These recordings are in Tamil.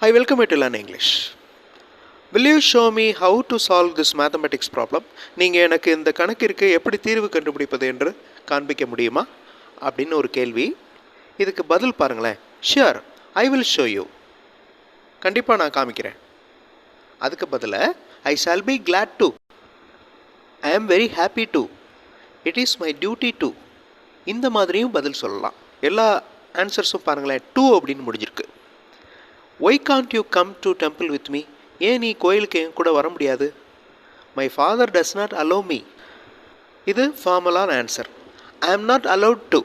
I welcome you to learn English. Will you show me how to solve this mathematics problem? நீங்கள் எனக்கு இந்த கணக்கிற்கு எப்படி தீர்வு கண்டுபிடிப்பது என்று காண்பிக்க முடியுமா? அப்படின்னு ஒரு கேள்வி. இதுக்கு பதில் பாருங்களேன். Sure I will show you கண்டிப்பாக நான் காமிக்கிறேன். அதுக்கு பதிலாக I shall be glad to I am very happy to it is my duty to இந்த மாதிரியும் பதில் சொல்லலாம். எல்லா ஆன்சர்ஸும் பாருங்களேன். டூ அப்படின்னு முடிஞ்சிருக்கு. Why can't you come to temple with me ஏன் நீ கோயிலுக்கு என் கூட வர முடியாது? My father does not allow me இது ஃபார்மலான answer I am not allowed to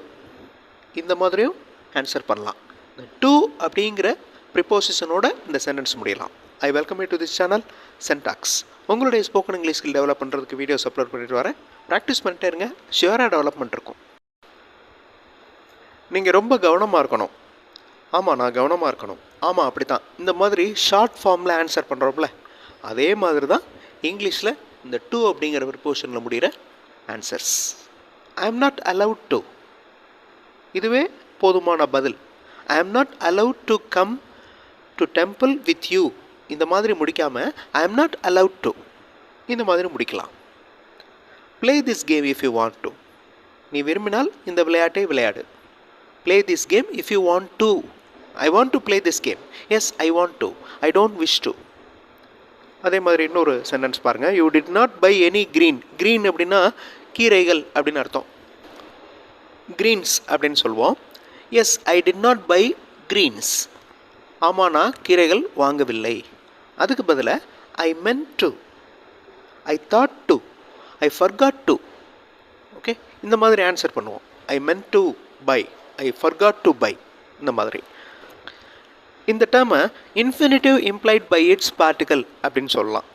இந்த மாதிரியும் ஆன்சர் பண்ணலாம். டு டூ அப்படிங்கிற ப்ரிப்போசிஷனோட இந்த சென்டென்ஸ் முடியலாம். I welcome you to this channel Centax உங்களுடைய ஸ்போக்கன் இங்கிலீஷ் ஸ்கில் டெவலப் பண்ணுறதுக்கு வீடியோஸ் அப்லோட் பண்ணிட்டு வரேன். ப்ராக்டிஸ் பண்ணிட்டே இருங்க. ஷியராக டெவலப்மெண்ட் இருக்கும். நீங்கள் ரொம்ப கவனமாக இருக்கணும். ஆமாம் நான் கவனமாக இருக்கணும். ஆமாம் அப்படி தான் இந்த மாதிரி ஷார்ட் ஃபார்மில் ஆன்சர் பண்ணுறோம்ல அதே மாதிரி தான் இங்கிலீஷில் இந்த டூ அப்படிங்கிற ப்ரிப்போஷனில் முடிகிற answers I am not allowed to இதுவே போதுமான பதில். I am not allowed to come to temple with you இந்த மாதிரி முடிக்காமல் I am not allowed to இந்த மாதிரி முடிக்கலாம். Play this game if you want to நீ விரும்பினால் இந்த விளையாட்டை விளையாடு. Play this game if you want to I want to play this game yes I want to I don't wish to அதே மாதிரி இன்னொரு சென்டென்ஸ் பாருங்கள் you did not buy any green green அப்படின்னா கீரைகள் அப்படின்னு அர்த்தம். க்ரீன்ஸ் அப்படின்னு சொல்லுவோம் yes I did not buy greens ஆமாம் நான் கீரைகள் வாங்கவில்லை. அதுக்கு பதிலாக I meant to I thought to I forgot to okay இந்த மாதிரி ஆன்சர் பண்ணுவோம். I meant to buy I forgot to buy இந்த மாதிரி. இந்த டேர்மை infinitive implied by its particle அப்படின்னு சொல்லலாம்.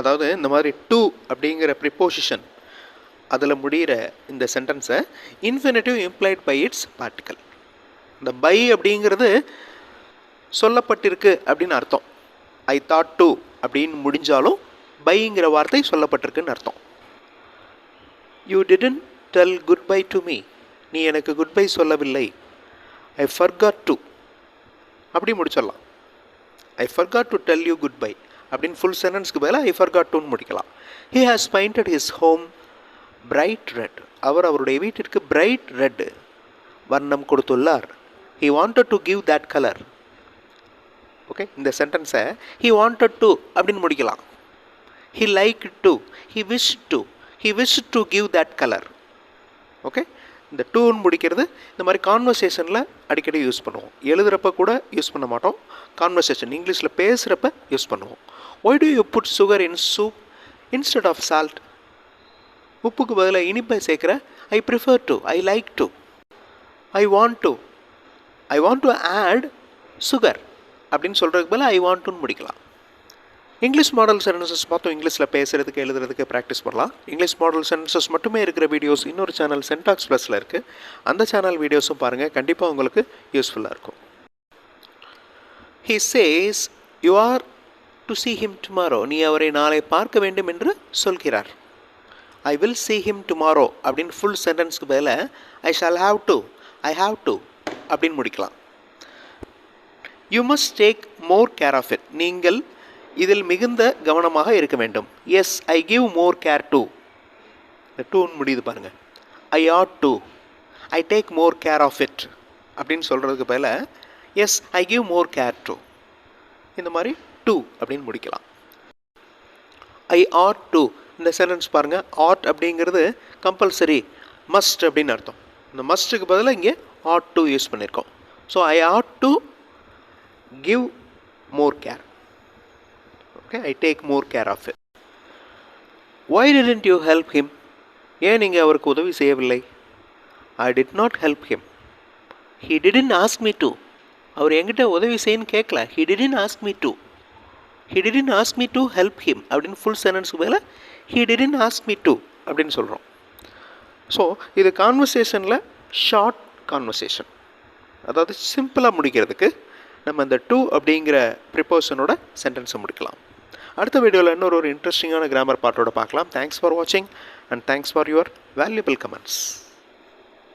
அதாவது இந்த மாதிரி டூ அப்படிங்கிற ப்ரிப்போசிஷன் அதில் முடிகிற இந்த சென்டென்ஸை infinitive implied by its particle இந்த பை அப்படிங்கிறது சொல்லப்பட்டிருக்கு அப்படின்னு அர்த்தம். ஐ தாட் டூ அப்படின்னு முடிஞ்சாலும் பைங்கிற வார்த்தை சொல்லப்பட்டிருக்குன்னு அர்த்தம். You didn't tell goodbye to me நீ எனக்கு குட் பை சொல்லவில்லை. ஐ ஃபர்காட் டு அப்படி முடிச்சிடலாம். I forgot to tell you goodbye அப்படின்னு ஃபுல் சென்டென்ஸ்க்கு பதிலாக ஐ ஃபர்காட் டூன் முடிக்கலாம். He has painted his home bright red அவர் அவருடைய வீட்டிற்கு பிரைட் ரெட் வர்ணம் கொடுத்துள்ளார். He wanted to give that colour okay இந்த சென்டென்ஸை ஹி வாண்டட் டு அப்படின்னு முடிக்கலாம். He like to he wish to he wish to give that colour okay இந்த டூன்னு முடிக்கிறது இந்த மாதிரி கான்வர்சேஷனில் அடிக்கடி யூஸ் பண்ணுவோம். எழுதுகிறப்ப கூட யூஸ் பண்ண மாட்டோம். கான்வர்சேஷன் இங்கிலீஷில் பேசுகிறப்ப யூஸ் பண்ணுவோம். Why do you put sugar in soup instead of salt உப்புக்கு பதிலாக இனிப்பை சேர்க்குற I prefer to I like to I want to I want to add sugar அப்படின்னு சொல்கிறதுக்கு பதில் ஐ வாண்ட் டுன்னு முடிக்கலாம். இங்கிலீஷ் மாடல் சென்டென்சஸ் பார்த்தோம் இங்கிலீஷில் பேசுகிறதுக்கு எழுதுறதுக்கு ப்ராக்டிஸ் பண்ணலாம். இங்கிலீஷ் மாடல் சென்டென்சஸ் மட்டுமே இருக்கிற வீடியோஸ் இன்னொரு சேனல் சென்டாக்ஸ் ப்ளஸில் இருக்குது அந்த சேனல் வீடியோஸும் பாருங்கள் கண்டிப்பாக உங்களுக்கு யூஸ்ஃபுல்லாக இருக்கும். He says you are to see him tomorrow நீ அவரை நாளை பார்க்க வேண்டும் என்று சொல்கிறார். I will see him tomorrow அப்படின்னு ஃபுல் சென்டென்ஸ்க்கு பதில் I shall have to I have to அப்படின்னு முடிக்கலாம். You must take more care of it நீங்கள் இதில் மிகுந்த கவனமாக இருக்க வேண்டும். Yes I give more care to இந்த டூன்னு முடியுது பாருங்கள் I ought to I take more care of it அப்படின்னு சொல்கிறதுக்கு பதில் yes I give more care to இந்த மாதிரி டூ அப்படின்னு முடிக்கலாம். ஐ ஆட் டு இந்த சென்டென்ஸ் பாருங்கள் ஆட் அப்படிங்கிறது கம்பல்சரி மஸ்ட் அப்படின்னு அர்த்தம். இந்த மஸ்ட்டுக்கு பதிலாக இங்கே ஆட் டு யூஸ் பண்ணியிருக்கோம் so I ought to give more care okay I take more care of it why didn't you help him ஏன் நீங்கள் அவருக்கு உதவி செய்யவில்லை? I did not help him he didn't ask me to அவர் என்கிட்ட உதவி செய்யன்னு கேட்கல he didn't ask me to he didn't ask me to help him அப்படின்னு ஃபுல் சென்டென்ஸ்க்கு மேலே he didn't ask me to அப்படின்னு சொல்கிறோம் ஸோ இது கான்வர்சேஷனில் ஷார்ட் கான்வர்சேஷன் அதாவது சிம்பிளாக முடிக்கிறதுக்கு நம்ம இந்த டூ அப்படிங்கிற ப்ரிப்போஷனோட சென்டென்ஸை முடிக்கலாம். அடுத்த வீடியோவில் இன்னொரு ஒரு இன்ட்ரெஸ்டிங்கான கிராமர் பாட்டோட பார்க்கலாம். தேங்க்ஸ் ஃபார் வாட்சிங் and thanks for your valuable comments